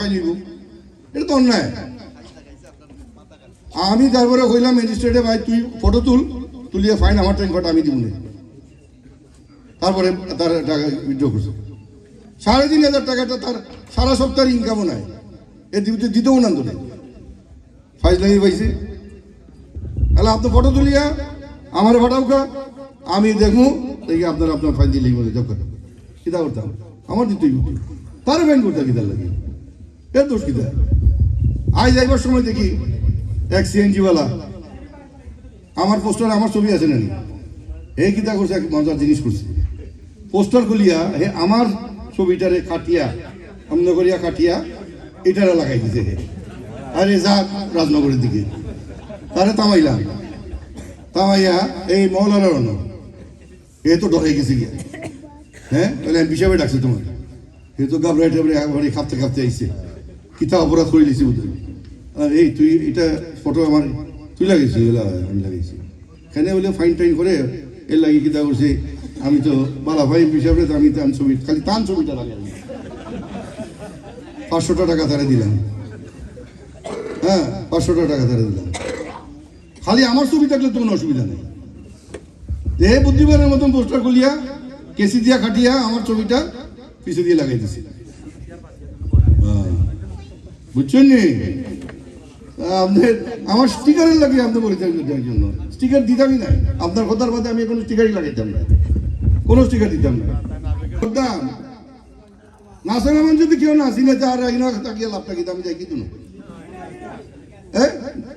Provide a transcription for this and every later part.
Fine এটা তো অন্যায়। আমি তারপরে কইলাম ম্যাজিস্ট্রেটে ভাই, তুই ফটো তুল, তুলিয়ে ফাইন আমার টাইম কটা আমি দিব না তারপরে তার টাকা উইথড্র করছে। সাড়ে তিন হাজার টাকাটা তার সারা সপ্তাহের ইনকামও নাই। এ দিতে দিতেও না তো ফাইজ লাগিয়ে পাইছে। তাহলে আপনি ফটো তুলিয়া, আমার ফাটাও কা। আমি দেখব দেখি আপনার আপনার ফাইল দিলেই করে কিতা করতাম? আমার হতো তার ব্যাংক করতে কিতা লাগে? এর দোষ কিতা আজ সময় দেখি এক সিএনজিওয়ালা আমার পোস্টার, আমার ছবি আছে নানি হে কিতা করছে? এক মজার জিনিস করছে। পোস্টার খুলিয়া হে আমার ছবিটারে কাটিয়া করিয়া কাটিয়া এটারে লাগাই দিতে হে। আরে যা রাজনগরের দিকে। তারে তামাইলাম তামাইয়া এই মহলার অন্য এ তো ডরে গেছে গিয়া। হ্যাঁ? তাহলে আমি বিষয়ে ডাকছি তোমার। এ তো টাবড়ে একবারে খাপতে খাপতে আইছে। কিতা অপরাধ করে দিছি বুঝলি আর এই তুই এটা ফটো আমার, তুই লাগাইছি এলা, আমি লাগাইছি কেন বলে ফাইন টাইন করে এর লাগি কিতা করছে আমি তো বালা ভাই হিসাবে আমি তান ছবি, খালি তান ছবিটা লাগাই পাঁচশোটা টাকা তারা দিলাম। হ্যাঁ পাঁচশোটা টাকা তারা দিলাম। খালি আমার ছবি থাকলে তো কোনো অসুবিধা নেই। এ বুদ্ধিমানের মতন পোস্টার খুলিয়া, কেসি দিয়া খাটিয়া আমার ছবিটা পিছে দিয়ে লাগাই হ্যাঁ। বুঝছেন আপনার আমার স্টিকারের লাগে আপনি পরিচয় দেওয়ার জন্য। স্টিকার দিতামই না। আপনার কথার মধ্যে আমি কোনো স্টিকারই লাগাইতাম না। কোনো স্টিকার দিতাম না। করতাম নাসের আমার যদি কেউ না চিনে আর এগুলো তাকিয়ে লাভটা কিন্তু আমি দেখি তো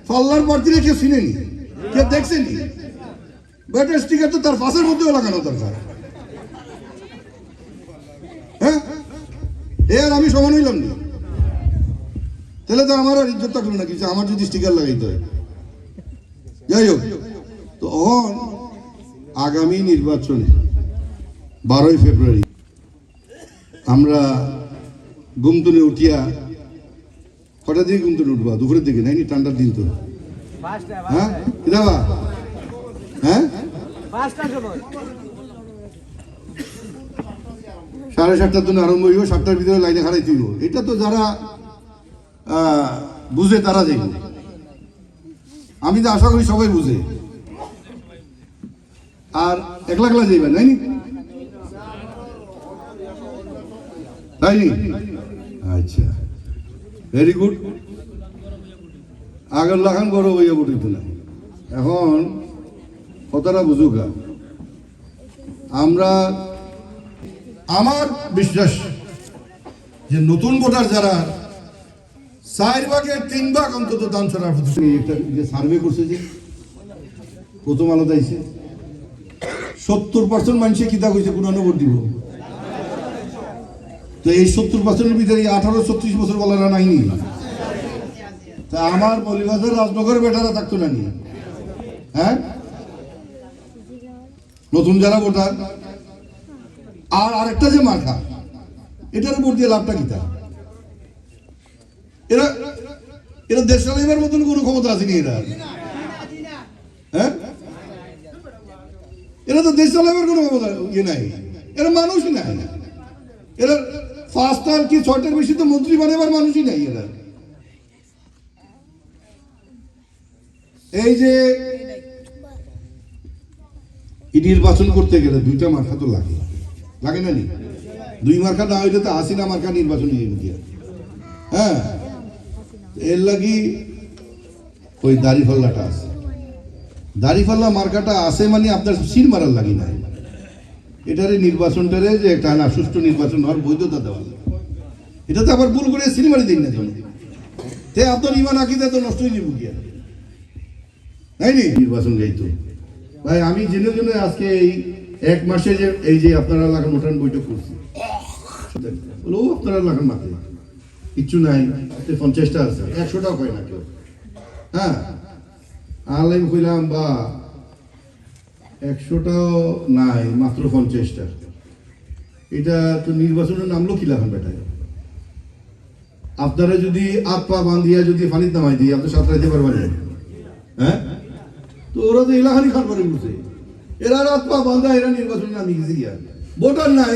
পাল্লার প্রার্থীরা কেউ চিনেনি? কেউ দেখছেনি? ব্যাটার স্টিকার তো তার পাশের মধ্যেও লাগানো দরকার। হ্যাঁ এ আর আমি সমান হইলাম না। তাহলে তো আমার আর ইজ্জত থাকল না কিছু আমার যদি স্টিকার লাগাইতে হয়। যাই হোক তো অহন আগামী নির্বাচনে বারোই ফেব্রুয়ারি আমরা গুমতুনে উঠিয়া কটা দিকে গুমতুনে উঠবা? দুপুরের দিকে নাইনি ঠান্ডার দিন তো? হ্যাঁ? দাবা? হ্যাঁ? সাড়ে সাতটার জন্য আরম্ভ হইব সাতটার ভিতরে লাইনে খাড়াই তুইব এটা তো যারা বুঝে তারা দেখবে। আমি তো আশা করি সবাই বুঝে। আর একলা একলা যাইবেন, তাই নি? আচ্ছা। ভেরি গুড আগের লাখান বড় হইয়া পড়িত না এখন কতটা বুঝুক আমরা, আমার বিশ্বাস যে নতুন ভোটার যারা চার ভাগের তিন ভাগ অন্তত দান প্রতি একটা সার্ভে করছে যে প্রথম আলো দাইছে, সত্তর পার্সেন্ট মানুষে কিতা কইছে কোন ভোট দিব। তো এই সত্তর পার্সেন্টের ভিতরে আঠারো, ছত্রিশ বছর বলারা নাইনি তা আমার মলিবাজার রাজনগরের বেটারা থাকতো না নি হ্যাঁ? নতুন যারা ভোটার। আর আরেকটা যে মার্কা, এটার উপর দিয়ে লাভটা কিতা? এরা এরা দেশ চালাইবার মতন কোনো ক্ষমতা আসেনি এরা? হ্যাঁ? এরা তো দেশ চালাইবার কোনো ক্ষমতা ইয়ে নাই। এরা মানুষই নাই। এরা পাঁচটার কি ছয়টার বেশি তো মন্ত্রী বানাবার মানুষই নাই এরা। এই যে নির্বাচন করতে গেলে দুইটা মার্কা তো লাগে। লাগে না নি? দুই মার্কা না হইলে তো হাসিনা মার্কা নির্বাচন হ্যাঁ? এর লাগি ওই দাড়িফাল্লাটা আছে। দাড়িফাল্লা মার্কাটা আছে মানে আপনার সিল মারার লাগি নাই। এটারে নির্বাচনটারে যে একটা না সুষ্ঠু নির্বাচন হওয়ার বৈধতা দেওয়া এটা তো আবার ভুল করে সিল মারি দিন না যেমন তে আপনার ইমান আকিদা তো নষ্ট হয়ে যাব আর তাই নি? নির্বাচন যাইতো ভাই, আমি জেনে জেনে আজকে এই এক মাসে যে এই যে আপনারা এলাকার মোটান বৈঠক করছি। ও, আপনারা এলাকার মাঠে। কিচ্ছু নাই। পঞ্চাশটা আছে। একশোটাও হয় না কেউ। হ্যাঁ? আলাই কইলাম, বা একশোটাও নাই, মাত্র পঞ্চাশটা। এটা তো নির্বাচনের নামলো কি লাগান বেটায় আপনারা যদি আপ পা বান্ধিয়া যদি পানির নামাই দিই আপনি সাঁতরাইতে পারবেন। হ্যাঁ? তো ওরা তো এলাহানি খান করে বসে এরা রাত পা বান্ধা এরা নির্বাচন নামে গেছে গিয়া ভোটার নাই।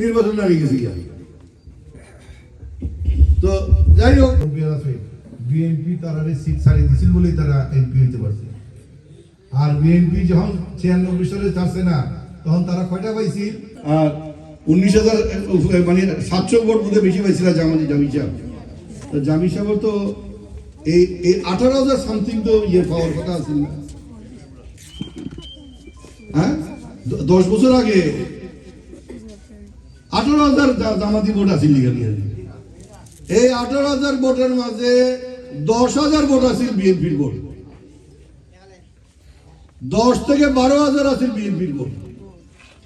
নির্বাচন নামে গেছে গিয়া। তো যাই হোক। বিএনপি তারা সিট ছাড়িয়ে দিছিল বলেই তারা এমপি হইতে পারছে। আর বিএনপি যখন ছিয়ানব্বই সালে ছাড়ছে না তখন তারা কয়টা পাইছিল? আর উনিশ হাজার মানে সাতশো ভোট বোধহয় বেশি পাইছিল জামানি জামি সাহেব তো জামি সাহেব তো এই এই আঠারো হাজার সামথিং তো ইয়ে পাওয়ার কথা আছে না। হ্যাঁ? দশ বছর আগে আঠারো হাজার জামাতি ভোট আছিল এই আঠারো হাজার ভোটের মাঝে দশ হাজার ভোট আছিল বিএনপির ভোট। দশ থেকে বারো হাজার আছিল বিএনপির ভোট।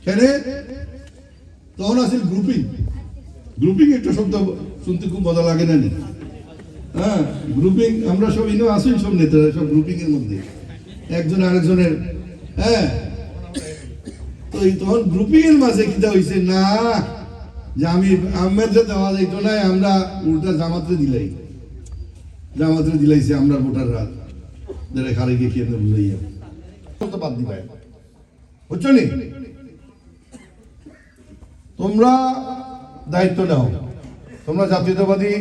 কেন? তখন আছিল গ্রুপিং গ্রুপিং একটা শব্দ শুনতে খুব মজা লাগে না? হ্যাঁ গ্রুপিং আমরা সব ইনো আসুন সব নেতারা সব গ্রুপিং এর মধ্যে। একজন আরেকজনের হ্যাঁ তখন গ্রুপিং এর মাঝে কিটা হইছে, না। যে আমি আহমেদ দেওয়া যাইতো না আমরা উল্টা দিলাই। আমরা ভোটার রাত। যারা খারে গিয়ে কেন্দ্র বুঝাইয়া। তোমরা দায়িত্ব নাও। তোমরা জাতীয়তাবাদী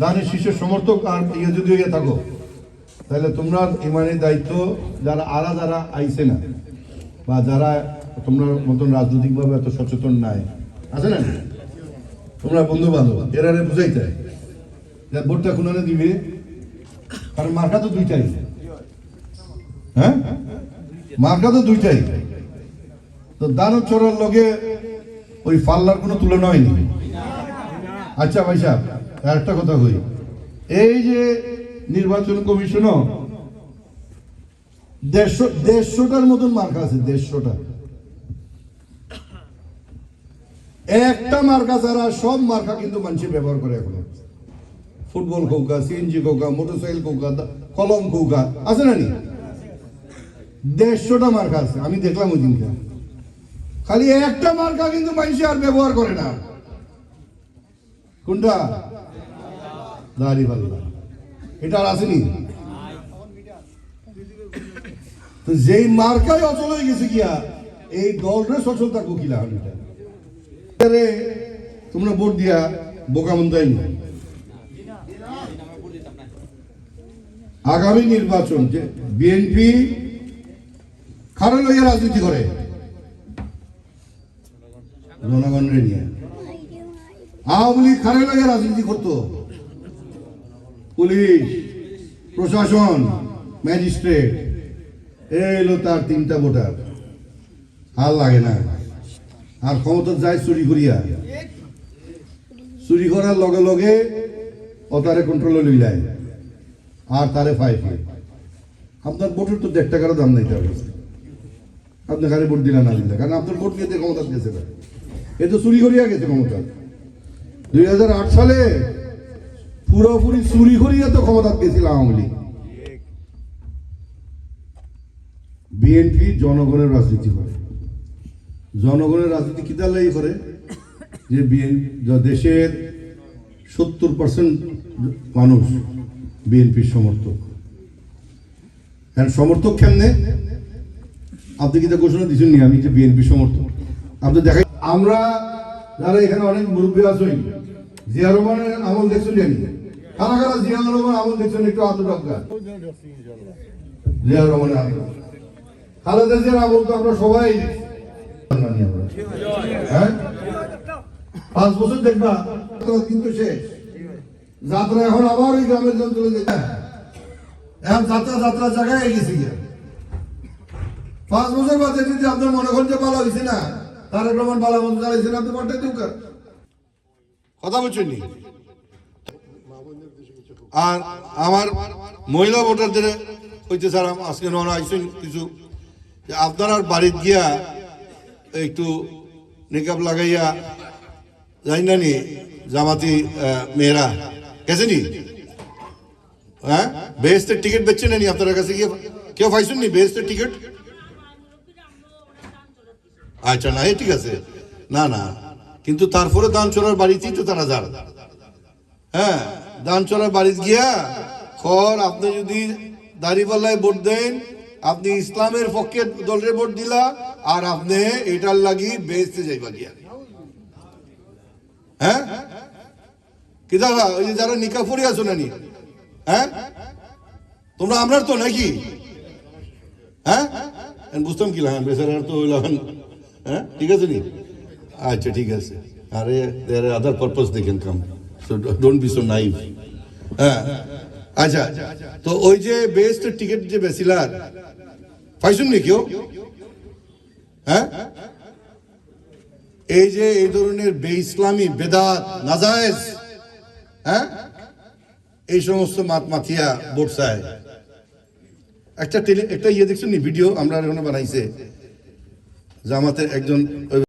দানের সমর্থক আর ইয়ে যদি থাকো, তাহলে তোমরা ইমানের দায়িত্ব যারা, আরা যারা না, বা যারা তোমরা মতন রাজনৈতিকভাবে এত সচেতন নাই। আছে না? তোমরা বন্ধু বান্ধব এরারে বুঝাইতে যে ভোটটা কোনানে দিবে? কারণ মার্কা তো দুইটাই। হ্যাঁ? মার্কা তো দুইটাই। তো দানব চোরার লগে ওই পাল্লার কোনো তুলনা হয়নি আচ্ছা ভাই সাহেব একটা কথা কই। এই যে নির্বাচন কমিশনও দেড়শো দেড়শোটার মতন মার্কা আছে, দেড়শোটা। একটা মার্কা ছাড়া সব মার্কা কিন্তু মানুষ ব্যবহার করে এখন। ফুটবল কৌকা সিএনজি কৌকা মোটরসাইকেল কৌকা কলম কৌকা আছে না নি? দেড়শোটা মার্কা আছে, আমি দেখলাম ওই খালি একটা মার্কা কিন্তু মানুষ আর ব্যবহার করে না। কোনটা? দাড়ি পাল্লা। এটা আর আসেনি তো যেই মার্কাই অচল হয়ে গেছে গিয়া, এই দলরে সচল থাকব কিলা এটা তোমরা ভোট দিয়া বোকা মন্দাই আগামী নির্বাচন যে বিএনপি খারাপ লইয়া রাজনীতি করে। জনগণরে নিয়ে। আওয়ামী লীগ খারাপ লাগে রাজনীতি করতো। পুলিশ, প্রশাসন, ম্যাজিস্ট্রেট, এলো তার তিনটা ভোটার। আর লাগে না। আর ক্ষমতা যায় চুরি করিয়া। চুরি করার লগে লগে ও তারে কন্ট্রোলে লইলায়। আর তারে ফাইভ আপনার ভোটের তো দেড় টাকারও দাম নাই তার আপনি খালি ভোট দিলেন না দিলে কারণ আপনার ভোট নিয়ে ক্ষমতা গেছে না। এ তো চুরি করিয়া গেছে ক্ষমতা। দুই হাজার আট সালে পুরোপুরি চুরি করিয়া তো ক্ষমতা গেছিল আওয়ামী লীগ। বিএনপি জনগণের রাজনীতি করে জনগণের রাজনীতি কিতার লাগি করে? যে দেশের সত্তর পার্সেন্ট মানুষ বিএনপির সমর্থক। এখন সমর্থক কেমনে? আপনি কি ঘোষণা দিচ্ছেন নি আমি যে বিএনপি সমর্থক? আপনি দেখাই আমরা যারা এখানে অনেক মুরব্বী আছেন, জিয়া রহমানের আমল দেখছেন জানি কারা কারা জিয়া রহমান আমল দেখছেন একটু ডাকা জিয়া রহমানের আমল। খালেদা জিয়ার আমল তো আমরা সবাই। হ্যাঁ পাঁচ বছর দেখবা কিন্তু শেষ। যাত্রা এখন আবার ওই গ্রামের এখন যাত্রা জায়গায় গেছে পাঁচ বছর বাদে যদি আপনার মনে করেন যে হয়েছে না তার চালাইছে না কথা বলছেন আর আমার মহিলা ভোটারদের হইতে স্যার আজকে নন আইসেন কিছু। আপনার বাড়িতে গিয়া একটু নিকাব লাগাইয়া জানি না নি জামাতি মেয়েরা। গেছে নি হ্যাঁ? বেহেস্তের টিকিট বেচছে না নি আপনার কাছে? গিয়ে কেউ পাইছেন নি বেহেস্তের টিকিট? আচ্ছা না ঠিক আছে। না না। কিন্তু তারপরে দান চোরার বাড়িতেই তো তারা যার হ্যাঁ দান চোরার বাড়িতে গিয়া খর আপনি যদি দাড়িপাল্লায় ভোট দেন আপনি ইসলামের পক্ষে দলের ভোট দিলা, আর আপনি এটার লাগি বেচতে যাইবা গিয়া। হ্যাঁ? কি দাদা, ওই যে যারা নিকা পড়ে আছো নানি? হ্যাঁ? তোমরা আমরার তো নাকি? হ্যাঁ? বুঝতাম কি লাগান, বেচারার তো লাগান। হ্যাঁ? ঠিক আছে নি? আচ্ছা ঠিক আছে। আরে আদার পারপাস দেখেন কাম। ডোন্ট বি সো নাইভ হ্যাঁ? আচ্ছা তো ওই যে বেস্ট টিকিট যে বেসিলার পাইছুন নি কেউ হ্যাঁ? এই যে এই ধরনের বে ইসলামী বেদাত নাজায়েজ হ্যাঁ? এই সমস্ত মাত মাথিয়া বোটসায় একটা একটা ইয়ে দেখছেন ভিডিও আমরা ওখানে বানাইছে। জামাতের একজন